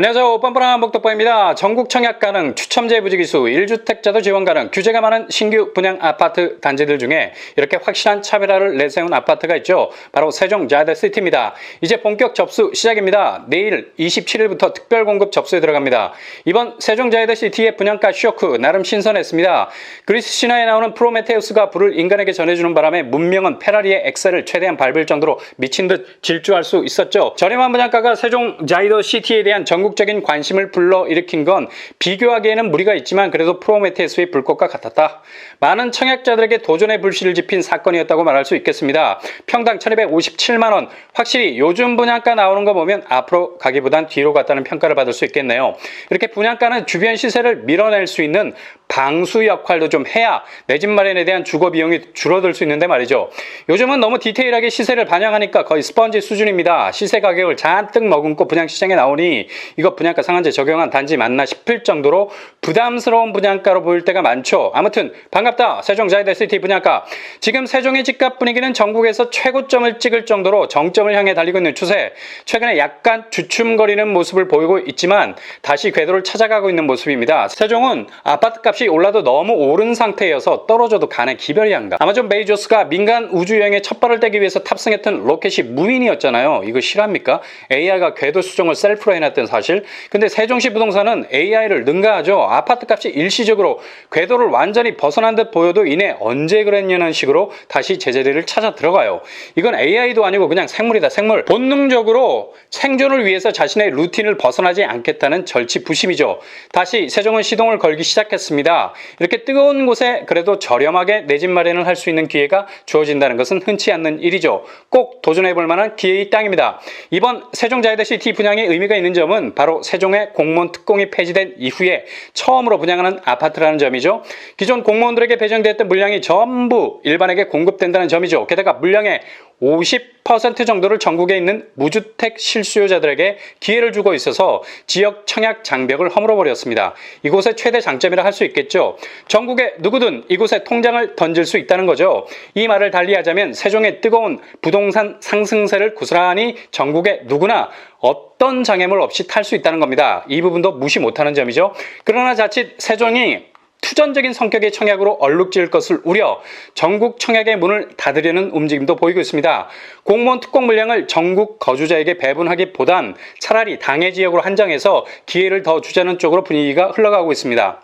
안녕하세요. 뻔뻔한 목덕바입니다. 전국 청약 가능, 추첨제 부지기수, 1주택자도 지원 가능, 규제가 많은 신규 분양 아파트 단지들 중에 이렇게 확실한 차별화를 내세운 아파트가 있죠. 바로 세종 자이더시티입니다. 이제 본격 접수 시작입니다. 내일 27일부터 특별 공급 접수에 들어갑니다. 이번 세종 자이더시티의 분양가 쇼크 나름 신선했습니다. 그리스 신화에 나오는 프로메테우스가 불을 인간에게 전해주는 바람에 문명은 페라리의 엑셀을 최대한 밟을 정도로 미친 듯 질주할 수 있었죠. 저렴한 분양가가 세종 자이더시티에 대한 전국 적인 관심을 불러일으킨 건 비교하기에는 무리가 있지만 그래도 프로메테우스의 불꽃과 같았다. 많은 청약자들에게 도전의 불씨를 지핀 사건이었다고 말할 수 있겠습니다. 평당 1257만 원. 확실히 요즘 분양가 나오는 거 보면 앞으로 가기보단 뒤로 갔다는 평가를 받을 수 있겠네요. 이렇게 분양가는 주변 시세를 밀어낼 수 있는 방수 역할도 좀 해야 내 집 마련에 대한 주거 비용이 줄어들 수 있는데 말이죠. 요즘은 너무 디테일하게 시세를 반영하니까 거의 스펀지 수준입니다. 시세 가격을 잔뜩 머금고 분양시장에 나오니 이거 분양가 상한제 적용한 단지 맞나 싶을 정도로 부담스러운 분양가로 보일 때가 많죠. 아무튼 반갑다. 세종 자이더시티 분양가. 지금 세종의 집값 분위기는 전국에서 최고점을 찍을 정도로 정점을 향해 달리고 있는 추세. 최근에 약간 주춤거리는 모습을 보이고 있지만 다시 궤도를 찾아가고 있는 모습입니다. 세종은 아파트 값이 올라도 너무 오른 상태여서 떨어져도 간에 기별이 안 가. 아마존 베이조스가 민간 우주여행에 첫 발을 떼기 위해서 탑승했던 로켓이 무인이었잖아요. 이거 실합니까? AI가 궤도 수정을 셀프로 해놨던 사실. 근데 세종시 부동산은 AI를 능가하죠. 아파트 값이 일시적으로 궤도를 완전히 벗어난 듯 보여도 이내 언제 그랬냐는 식으로 다시 제자리를 찾아 들어가요. 이건 AI도 아니고 그냥 생물이다, 생물. 본능적으로 생존을 위해서 자신의 루틴을 벗어나지 않겠다는 절치 부심이죠. 다시 세종은 시동을 걸기 시작했습니다. 이렇게 뜨거운 곳에 그래도 저렴하게 내 집 마련을 할 수 있는 기회가 주어진다는 것은 흔치 않는 일이죠. 꼭 도전해 볼 만한 기회의 땅입니다. 이번 세종 자이더시티 분양의 의미가 있는 점은 바로 세종의 공무원 특공이 폐지된 이후에 처음으로 분양하는 아파트라는 점이죠. 기존 공무원들에게 배정됐던 물량이 전부 일반에게 공급된다는 점이죠. 게다가 물량의 50% 정도를 전국에 있는 무주택 실수요자들에게 기회를 주고 있어서 지역 청약 장벽을 허물어 버렸습니다. 이곳의 최대 장점이라 할 수 있겠죠. 전국에 누구든 이곳에 통장을 던질 수 있다는 거죠. 이 말을 달리하자면 세종의 뜨거운 부동산 상승세를 고스란히 전국에 누구나 어떤 장애물 없이 탈 수 있다는 겁니다. 이 부분도 무시 못하는 점이죠. 그러나 자칫 세종이 투전적인 성격의 청약으로 얼룩질 것을 우려 전국 청약의 문을 닫으려는 움직임도 보이고 있습니다. 공무원 특공 물량을 전국 거주자에게 배분하기보단 차라리 당해 지역으로 한정해서 기회를 더 주자는 쪽으로 분위기가 흘러가고 있습니다.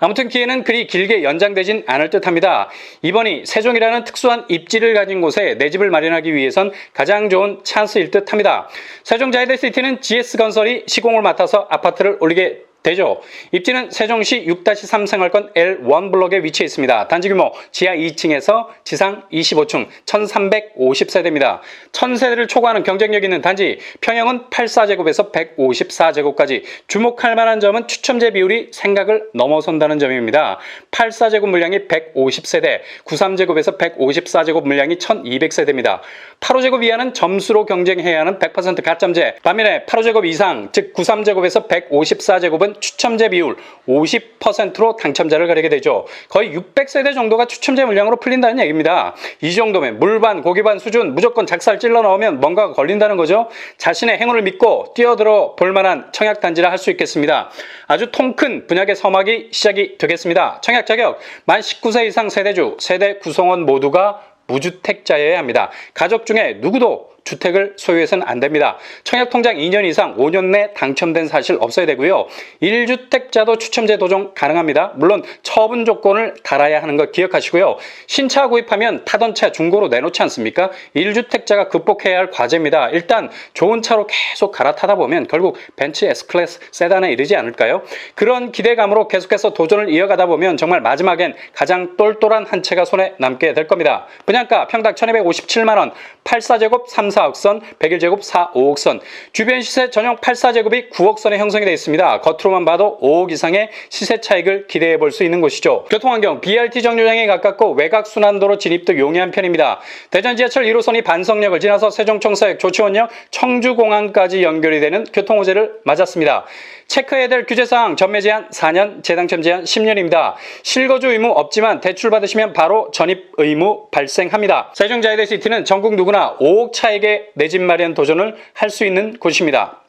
아무튼 기회는 그리 길게 연장되진 않을 듯 합니다. 이번이 세종이라는 특수한 입지를 가진 곳에 내 집을 마련하기 위해선 가장 좋은 찬스일 듯 합니다. 세종 자이더시티는 GS건설이 시공을 맡아서 아파트를 올리게 되죠. 입지는 세종시 6-3 생활권 L1 블록에 위치해 있습니다. 단지 규모 지하 2층에서 지상 25층 1350세대입니다. 1000세대를 초과하는 경쟁력 있는 단지 평형은 84제곱에서 154제곱까지 주목할 만한 점은 추첨제 비율이 생각을 넘어선다는 점입니다. 84제곱 물량이 150세대, 93제곱에서 154제곱 물량이 1200세대입니다. 85제곱 이하는 점수로 경쟁해야 하는 100% 가점제. 반면에 85제곱 이상, 즉 93제곱에서 154제곱은 추첨제 비율 50%로 당첨자를 가리게 되죠. 거의 600세대 정도가 추첨제 물량으로 풀린다는 얘기입니다. 이 정도면 물반, 고기반 수준 무조건 작살 찔러 넣으면 뭔가가 걸린다는 거죠. 자신의 행운을 믿고 뛰어들어 볼 만한 청약 단지라 할 수 있겠습니다. 아주 통 큰 분야의 서막이 시작이 되겠습니다. 청약 자격 만 19세 이상 세대주, 세대 구성원 모두가 무주택자여야 합니다. 가족 중에 누구도 주택을 소유해서는 안 됩니다. 청약통장 2년 이상 5년 내 당첨된 사실 없어야 되고요. 1주택자도 추첨제 도정 가능합니다. 물론 처분 조건을 달아야 하는 거 기억하시고요. 신차 구입하면 타던 차 중고로 내놓지 않습니까? 1주택자가 극복해야 할 과제입니다. 일단 좋은 차로 계속 갈아타다 보면 결국 벤츠 S클래스 세단에 이르지 않을까요? 그런 기대감으로 계속해서 도전을 이어가다 보면 정말 마지막엔 가장 똘똘한 한 채가 손에 남게 될 겁니다. 분양가 평당 1257만원, 84제곱 3, 4억 선, 101제곱 4, 5억 선, 주변 시세 전용 84제곱이 9억 선에 형성이 되어 있습니다. 겉으로만 봐도 5억 이상의 시세 차익을 기대해 볼 수 있는 곳이죠. 교통환경 BRT 정류장에 가깝고 외곽 순환도로 진입도 용이한 편입니다. 대전 지하철 1호선이 반성역을 지나서 세종청사역, 조치원역, 청주공항까지 연결이 되는 교통호재를 맞았습니다. 체크해야 될 규제사항 전매 제한 4년, 재당첨 제한 10년입니다. 실거주 의무 없지만 대출 받으시면 바로 전입 의무 발생합니다. 세종자이드시티는 전국 누구나 5억 차익의 내 집 마련 도전을 할 수 있는 곳입니다.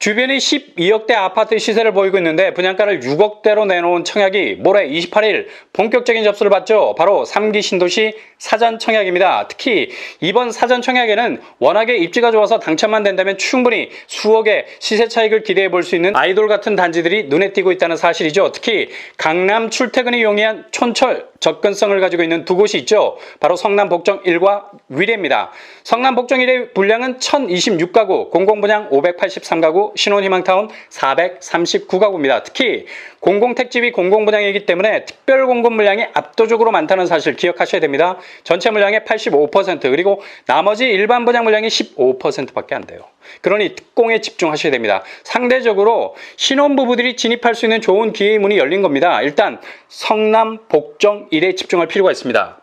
주변이 12억대 아파트 시세를 보이고 있는데 분양가를 6억대로 내놓은 청약이 모레 28일 본격적인 접수를 받죠. 바로 3기 신도시 사전 청약입니다. 특히 이번 사전 청약에는 워낙에 입지가 좋아서 당첨만 된다면 충분히 수억의 시세 차익을 기대해 볼 수 있는 아이돌 같은 단지들이 눈에 띄고 있다는 사실이죠. 특히 강남 출퇴근이 용이한 촌철 접근성을 가지고 있는 두 곳이 있죠. 바로 성남 복정 1과 위례입니다. 성남 복정 1의 분량은 1026가구, 공공분양 583가구, 신혼희망타운 439가구입니다. 특히 공공택집이 공공분양이기 때문에 특별 공급 물량이 압도적으로 많다는 사실 기억하셔야 됩니다. 전체 물량의 85% 그리고 나머지 일반 분양 물량이 15%밖에 안 돼요. 그러니 특공에 집중하셔야 됩니다. 상대적으로 신혼부부들이 진입할 수 있는 좋은 기회의 문이 열린 겁니다. 일단 성남 복정 1에 집중할 필요가 있습니다.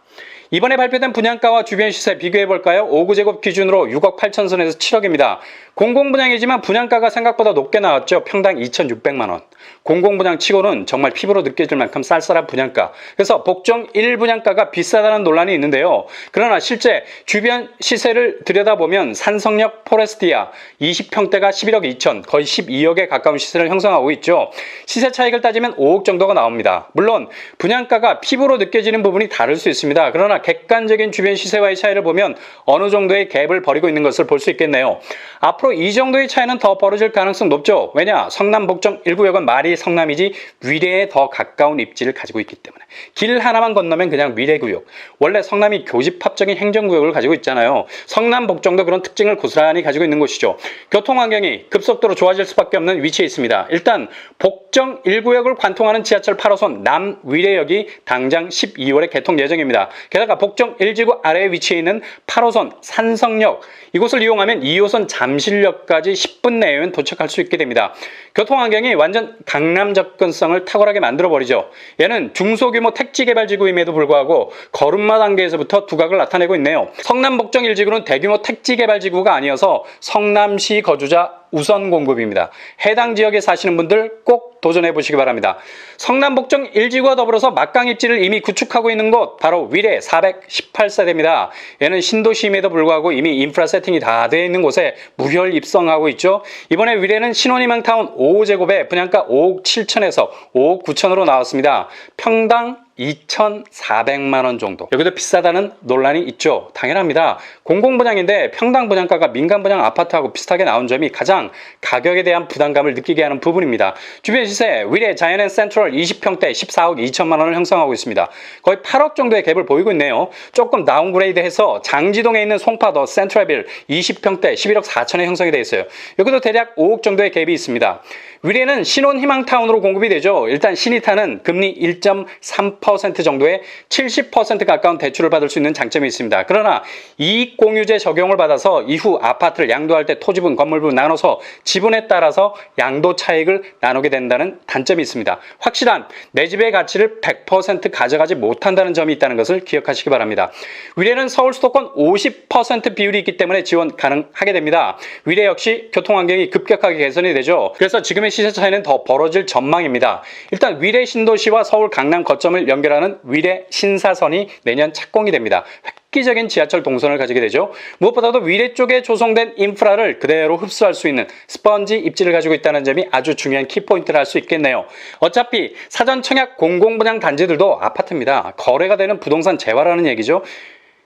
이번에 발표된 분양가와 주변 시세 비교해 볼까요? 5구제곱 기준으로 6억 8천 선에서 7억입니다. 공공분양이지만 분양가가 생각보다 높게 나왔죠. 평당 2,600만 원. 공공분양 치고는 정말 피부로 느껴질 만큼 쌀쌀한 분양가. 그래서 복정 1 분양가가 비싸다는 논란이 있는데요. 그러나 실제 주변 시세를 들여다보면 산성역 포레스티아 20평대가 11억 2천, 거의 12억에 가까운 시세를 형성하고 있죠. 시세 차익을 따지면 5억 정도가 나옵니다. 물론 분양가가 피부로 느껴지는 부분이 다를 수 있습니다. 그러나 객관적인 주변 시세와의 차이를 보면 어느 정도의 갭을 벌이고 있는 것을 볼 수 있겠네요. 앞으로 이 정도의 차이는 더 벌어질 가능성 높죠. 왜냐? 성남 복정 1구역은 말이 성남이지 위례에 더 가까운 입지를 가지고 있기 때문에 길 하나만 건너면 그냥 위례구역. 원래 성남이 교집합적인 행정구역을 가지고 있잖아요. 성남 복정도 그런 특징을 고스란히 가지고 있는 곳이죠. 교통 환경이 급속도로 좋아질 수밖에 없는 위치에 있습니다. 일단 복정 1구역을 관통하는 지하철 8호선 남위례역이 당장 12월에 개통 예정입니다. 게다가 복정 1지구 아래에 위치해 있는 8호선 산성역 이곳을 이용하면 2호선 잠실 역까지 10분 내에는 도착할 수 있게 됩니다. 교통 환경이 완전 강남 접근성을 탁월하게 만들어 버리죠. 얘는 중소규모 택지 개발 지구임에도 불구하고 걸음마 단계에서부터 두각을 나타내고 있네요. 성남 복정 1지구는 대규모 택지 개발 지구가 아니어서 성남시 거주자 우선 공급입니다. 해당 지역에 사시는 분들 꼭 도전해 보시기 바랍니다. 성남 복정 1지구와 더불어서 막강 입지를 이미 구축하고 있는 곳 바로 위례 418세대입니다. 얘는 신도시임에도 불구하고 이미 인프라 세팅이 다 되어 있는 곳에 무혈 입성하고 있죠. 이번에 위례는 신혼희망타운 5제곱에 분양가 5억 7천에서 5억 9천으로 나왔습니다. 평당 2,400만 원 정도. 여기도 비싸다는 논란이 있죠. 당연합니다. 공공분양인데 평당 분양가가 민간 분양 아파트하고 비슷하게 나온 점이 가장 가격에 대한 부담감을 느끼게 하는 부분입니다. 주변 시세 위례 자이언 센트럴 20평대 14억 2천만 원을 형성하고 있습니다. 거의 8억 정도의 갭을 보이고 있네요. 조금 다운그레이드해서 장지동에 있는 송파 더 센트럴빌 20평대 11억 4천에 형성이 되어 있어요. 여기도 대략 5억 정도의 갭이 있습니다. 위례는 신혼 희망타운으로 공급이 되죠. 일단 신이타는 금리 1.3% 정도의 70% 가까운 대출을 받을 수 있는 장점이 있습니다. 그러나 이익 공유제 적용을 받아서 이후 아파트를 양도할 때 토지분, 건물분 나눠서 지분에 따라서 양도 차익을 나누게 된다는 단점이 있습니다. 확실한 내 집의 가치를 100% 가져가지 못한다는 점이 있다는 것을 기억하시기 바랍니다. 위례는 서울 수도권 50% 비율이 있기 때문에 지원 가능하게 됩니다. 위례 역시 교통 환경이 급격하게 개선이 되죠. 그래서 지금의 시세 차이는 더 벌어질 전망입니다. 일단 위례 신도시와 서울 강남 거점을 연결하는 위례 신사선이 내년 착공이 됩니다. 획기적인 지하철 동선을 가지게 되죠. 무엇보다도 위례 쪽에 조성된 인프라를 그대로 흡수할 수 있는 스펀지 입지를 가지고 있다는 점이 아주 중요한 키포인트를 할 수 있겠네요. 어차피 사전 청약 공공분양 단지들도 아파트입니다. 거래가 되는 부동산 재화라는 얘기죠.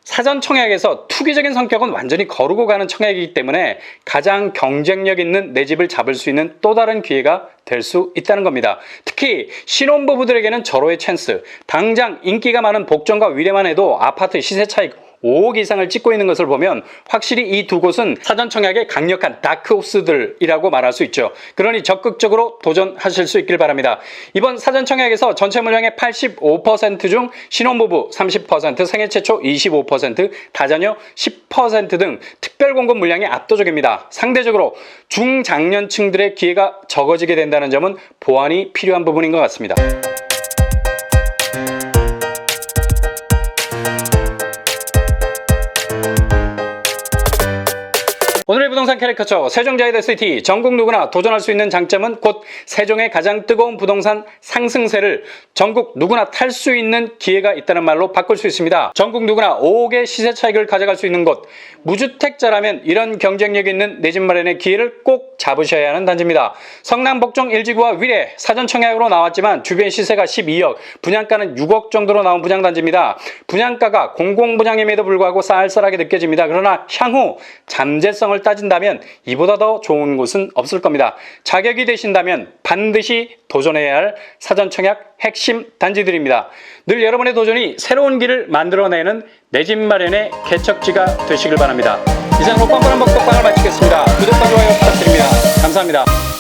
사전 청약에서 투기적인 성격은 완전히 거르고 가는 청약이기 때문에 가장 경쟁력 있는 내 집을 잡을 수 있는 또 다른 기회가 될 수 있다는 겁니다. 특히 신혼부부들에게는 절호의 찬스. 당장 인기가 많은 복정과 위례만 해도 아파트 시세 차익 5억 이상을 찍고 있는 것을 보면 확실히 이 두 곳은 사전 청약의 강력한 다크호스들이라고 말할 수 있죠. 그러니 적극적으로 도전하실 수 있길 바랍니다. 이번 사전 청약에서 전체 물량의 85%중 신혼부부 30%, 생애 최초 25%, 다자녀 10%등 특별 공급 물량이 압도적입니다. 상대적으로 중장년층들의 기회가 적어지게 된다는 점은 보완이 필요한 부분인 것 같습니다. 부동산 캐릭터처 세종자이더 시티 전국 누구나 도전할 수 있는 장점은 곧 세종의 가장 뜨거운 부동산 상승세를 전국 누구나 탈 수 있는 기회가 있다는 말로 바꿀 수 있습니다. 전국 누구나 5억의 시세 차익을 가져갈 수 있는 곳 무주택자라면 이런 경쟁력 있는 내 집 마련의 기회를 꼭 잡으셔야 하는 단지입니다. 성남 복정 1지구와 위례 사전 청약으로 나왔지만 주변 시세가 12억 분양가는 6억 정도로 나온 분양단지입니다. 분양가가 공공분양임에도 불구하고 쌀쌀하게 느껴집니다. 그러나 향후 잠재성을 따진다면 이보다 더 좋은 곳은 없을 겁니다. 자격이 되신다면 반드시 도전해야 할 사전청약 핵심 단지들입니다. 늘 여러분의 도전이 새로운 길을 만들어내는 내 집 마련의 개척지가 되시길 바랍니다. 이상으로 뻔뻔한 먹덕방을 마치겠습니다. 구독과 좋아요 부탁드립니다. 감사합니다.